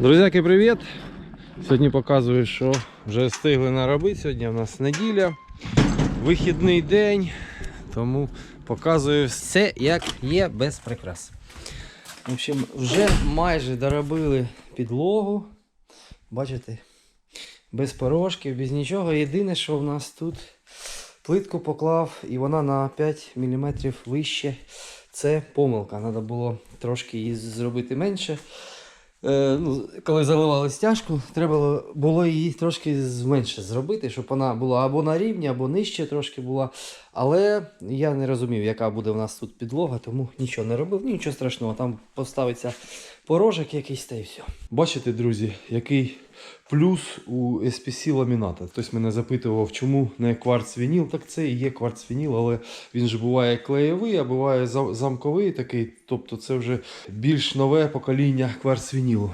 Друзяки, привіт! Сьогодні показую, що вже встигли наробити. Сьогодні у нас неділя, вихідний день, тому показую все, як є без прикрас. В общем, вже майже доробили підлогу. Бачите, без порожків, без нічого. Єдине, що в нас тут плитку поклав, і вона на 5 мм вище. Це помилка. Треба було трошки її зробити менше. Е, ну, коли заливали стяжку, треба було її трошки зменше зробити, щоб вона була або на рівні, або нижче трошки була. Але я не розумів, яка буде в нас тут підлога, тому нічого не робив, нічого страшного. Там поставиться порожок якийсь та й все. Бачите, друзі, який плюс у SPC ламіната. Хтось мене запитував, чому не кварц вініл. Так це і є кварц вініл, але він же буває клеєвий, а буває замковий такий. Тобто це вже більш нове покоління кварц вінілу.